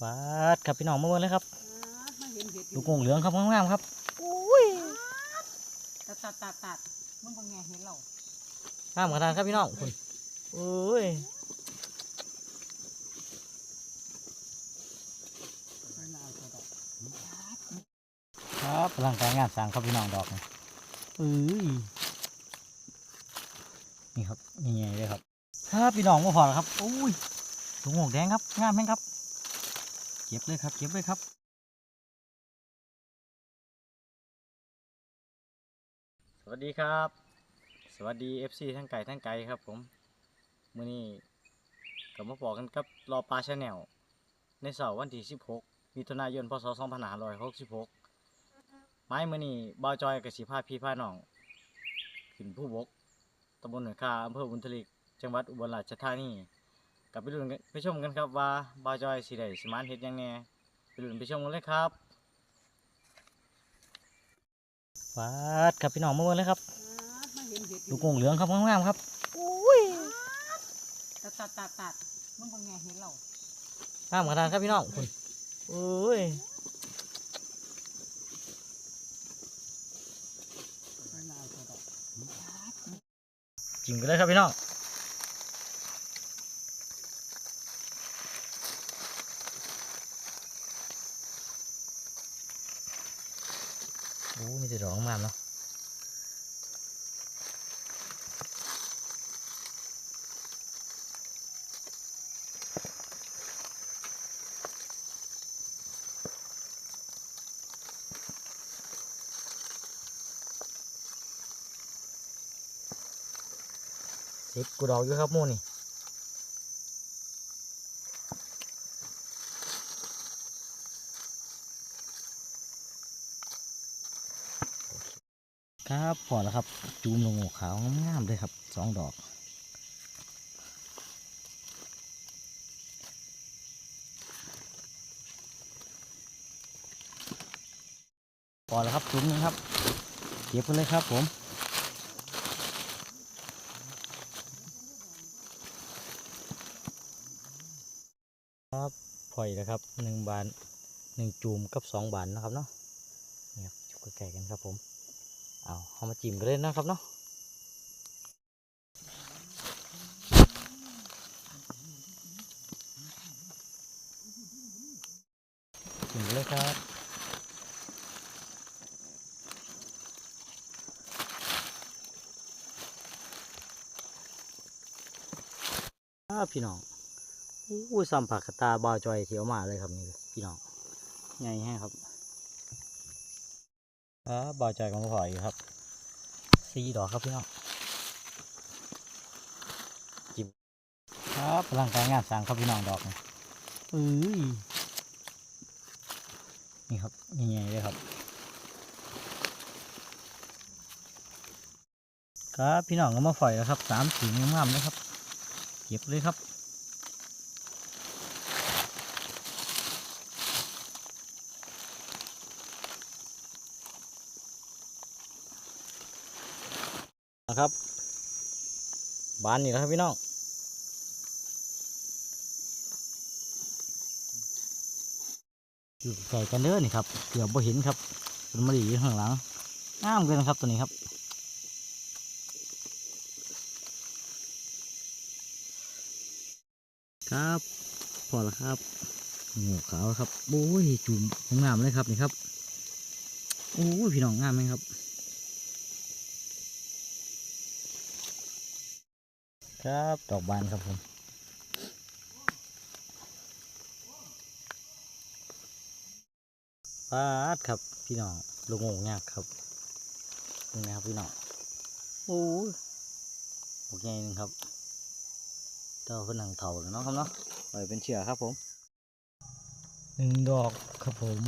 ฟาดครับพี่น้องมาเบิ่งเลยครับมาเห็นเห็ดอลูยู่กโป่งเหลืองครับงามๆครับอุ้ยตัดตัดตัดตัดมึงเป็นไงเห็นเรางามขนาดครับพี่น้องคุณอุ้ยครับพลังการงานสร้างครับพี่น้องดอกนี่เอ้ยนี่ครับนี่ไงเลยครับ ครับพี่น้องมาพอแล้วครับอุ้ยลูกโป่งแดงครับงามไหมครับ เก็บเลยครับ เก็บเลยครับสวัสดีครับ สวัสดี FC ทั้งไก่ทั้งไก่ครับผมมื้อนี้ก็มาบอกกันกับรอปลาชาแนลในเสาร์วันที่ 16มิถุนายนพศ2566ไม้มื้อนี้บ่าวจอยกับสิพาพี่พาน้อง ขึ้นผู้บกตำบลหนองคาอำเภอบุญทลิก จังหวัดอุบลราชธานี กลับไปลุ้นกันไปชมกันครับว่าบ่าวจอยสิได้สิมานเฮ็ดหยังแหน่ไปลุ้นไปชมกันเลยครับฟาดครับพี่น้องมาเบิ่งเลยครับมาเห็นเห็ดอลูยู่กโป่งเหลืองครับงามๆครับอุ้ยตัดตัดตัดตัดมึงเป็นไงเห็นเรางามขนาดครับพี่น้องคุณอุ้ยจิ้มกันเลยครับพี่น้อง โอ้มีแต่ดอกงามเนาะสิบกูดอกอยู่ ครับหมูนี่ครับพอแล้วครับ จูมลงหัวขาวงามๆเลยครับสองดอกพอแล้วครับจุ้มนึงครับเก็บไปเลยครับผมครับพอยนะครับหนึ่งบานหนึ่งจูมกับสองบานนะครับเนาะนี่ครับจุกไก่กันครับผม เอาเอามาจิ้มกันเลยนะครับเนาะจิ้มเลยครับครับพี่น้องอู้สัมผัสกตาบาวจอยเถียวมาเลยครับนี่พี่น้องใหญ่แห้งครับ ครับบาวจอยกับมาวอยครับสีดอกครับพี่น้องจิบครับพลังการงานสร้างครับพี่น้องดอกนี่เอ้ยนี่ครับใหญ่ๆเลยครับ ครับพี่น้องก็มาฝอยแล้วครับสามสีงามๆเลยครับ เก็บเลยครับ ครับ บานนี่แหละครับพี่น้องอยู่ใส่กันเด้อนี่ครับ เกือบบ่เห็นครับเป็นมะลิอยู่ข้างหลังงามเกินครับตัวนี้ครับครับพอแล้วครับงูขาวครับโอ้ยจุ่มงามเลยครับนี่ครับโอ้ยพี่น้องงามไหมครับ ครับดอกบานครับผมปาดครับพี่น้องลงงงยากครับนี่นะครับพี่น้องโอ้ยโอเคนึงครับเจ้าเป็นหนังเถาแล้วเนาะครับเนาะปล่อยเป็นเชือกครับผมหนึ่งดอกครับผม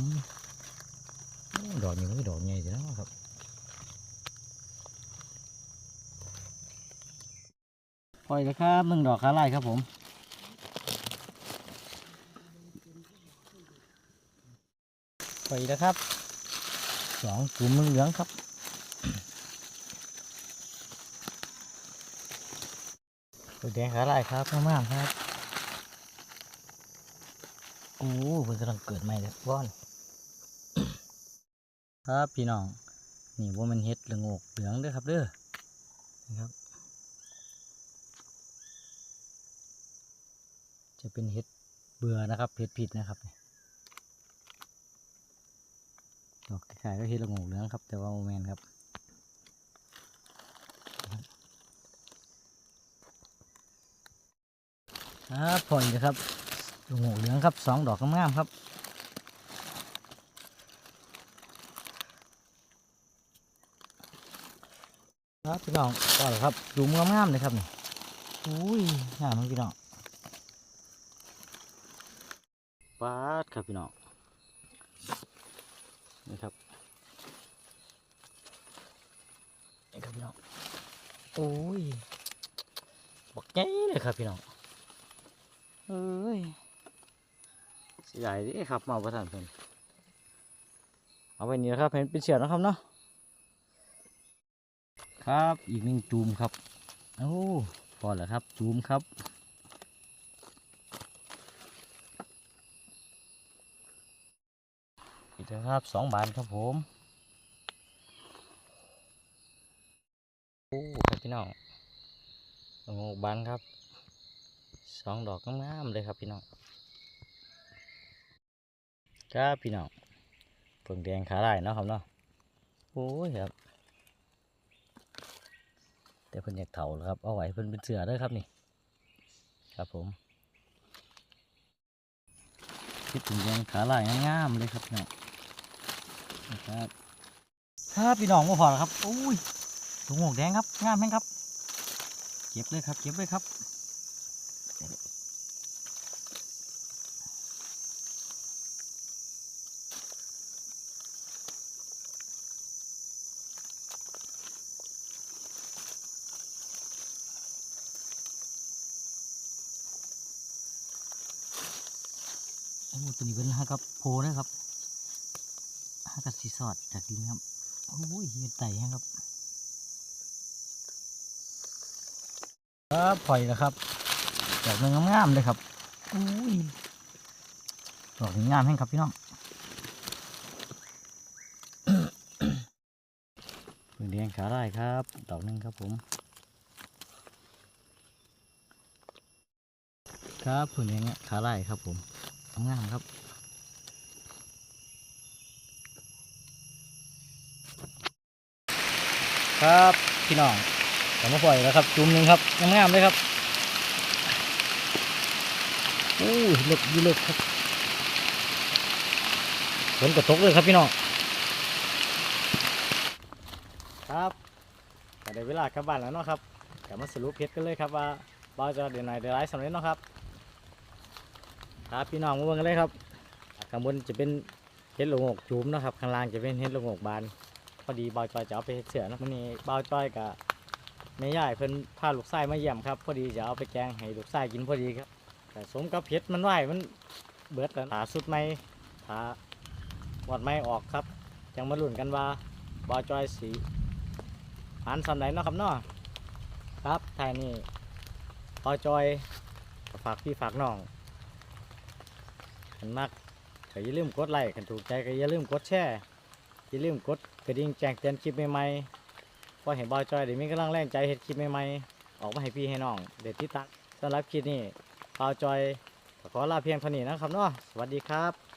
โอ้ดอกนี้ไม่ดอกใหญ่จ้ะครับ ปล่อยเลยครับหนึ่งดอกขาไลายครับผมปล่อยแล้วครับสองกลุ่มเหลืองครับตัวแดงขาไลายครับงามๆครับโอ้เพิ่นกำลังเกิดใหม่เลยว่อนครับพี่น้องนี่ว่ามันเฮ็ดละโงกเหลืองด้อครับเด้อนะครับ จะเป็นเฮ็ดเบื่อนะครับเฮ็ดผิดนะครับดอกคล้ายๆก็เฮ็ดละงกเหลืองครับ แต่ว่าโมแมนครับครับพออีกครับละงกเหลืองครับสองดอกงามๆครับครับพี่น้องก็แล้วครับดูงามๆเลยครับนี่อุ้ยงามมากพี่น้อง ฟาดครับพี่น้องนี่ครับนี่ครับพี่น้องโอ้ยบักใหญ่เลยครับพี่น้องเอ้ยสียดายดิครับมาประทานเพิ่นเอาไปนี่นะครับเห็นเป็นเสียนะครับเนาะครับอีกหนึ่งจูมครับโอ้พอแล้วครับจูมครับ อีกแล้วครับสองบานครับผมโอ้ครับพี่น้องโอ้บานครับสองดอกงามๆเลยครับพี่น้องครับพี่น้องเพิ่งแดงขาได้เนาะครับเนาะโอ้ยครับ แต่เพิ่นอยากเถาครับเอาไว้เพิ่นเป็นเสือเด้อครับนี่ ครับผมคิดถึงยังขาลายงามๆเลยครับพี่น้อง นะครับครับพี่น้องมาพอแล้วครับโอ้ยถุงหมวกแดงครับงามแม่งครับ เก็บเลยครับ เก็บเลยครับโอ้ตัวนี้เป็นฮะครับโพนะครับ ฮะกับสีสอดจากดินครับ โอ้ยยืนไต่ครับ ครับปล่อยแล้วครับดอกหนึงงามๆเลยครับอุ้ยดอกงามแห้งครับพี่น้องเพิ่งเลี้ยงขาได้ครับ ดอกหนึงครับผม ครับเพิ่งเลี้ยงขาได้ครับผมงามครับ ครับพี่น้องผมมาปล่อยแล้วครับ จุ่มหนึ่งครับงามๆเลยครับโอ้ยเล็กยี่เล็กครับฝนกระตกเลยครับพี่น้องครับก็ได้เวลากลับบ้านแล้วเนาะครับกลับมาสรุปเพชรกันเลยครับว่าเราจะเดี๋ยวไหนเดี๋ยวไรสำเร็จเนาะครับครับพี่น้องมาเบิ่งกันเลยครับข้างบนจะเป็นเห็ดหลงอกจุ่มนะครับข้างล่างจะเป็นเห็ดหลงอกบาน อดีบอยจอยจะเอาไปเฮ็ดเสือนะมันนี้บอยจอยกับแม่ยายเพิ่นพาลูกชายมาเยี่ยมครับพอดีจะเอาไปแกงให้ลูกชายกินพอดีครับแต่สมกับเพชรมันไหวมันเบิดแล้วถาสุดไม่ถาวัดไม่ออกครับจังมาลุ้นกันว่าบอจอยสีหันสำไหนเนาะครับเนาะครับทายนี้บอจอยฝากพี่ฝากน้องขันมักก็อย่าลืมกดไลค์ขันถูกใจก็อย่าลืมกดแชร์ อย่าลืมกดกระดิ่งแจ้งเตือนคลิปใหม่ๆพอเห็นบอยจอยเดี๋ยวมีกำลังแรงใจเห็ดคลิปใหม่ๆออกมาให้พี่ให้น้องเด็ดที่ตักสำหรับคลิปนี้บอยจอยขอลาเพียงเท่านี้นะครับเนาะสวัสดีครับ